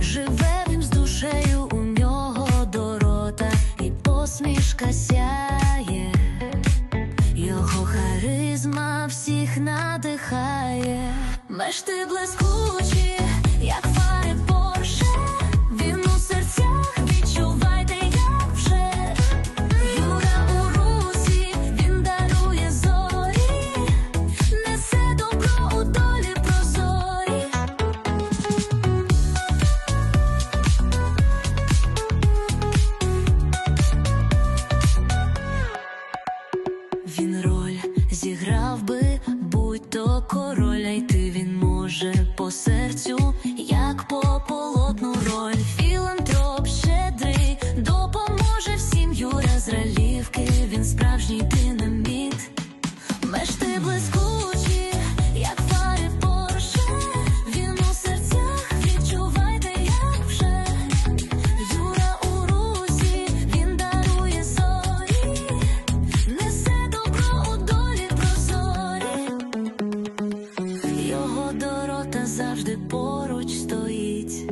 Живе він з душею, у нього до рота, і посмішка сяє. Всіх надихає. Мешти блискучі, як фари Порше. Він у серцях відчувайте, як вже. Юра у русі, він дарує зорі, несе добро у долі прозорі. Він роль то короля, йти він може по серцю, як по полотну роль. Філантроп щедрий, допоможе всім Юра з ралівки, він справжній динаміт. Мешти блискучі, завжди поруч стоїть,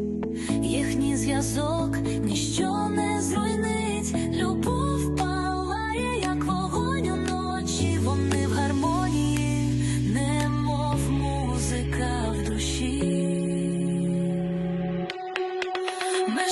їхній зв'язок ніщо не зруйнить, любов палає, як вогонь уночі, вони в гармонії, немов музика в душі. Меж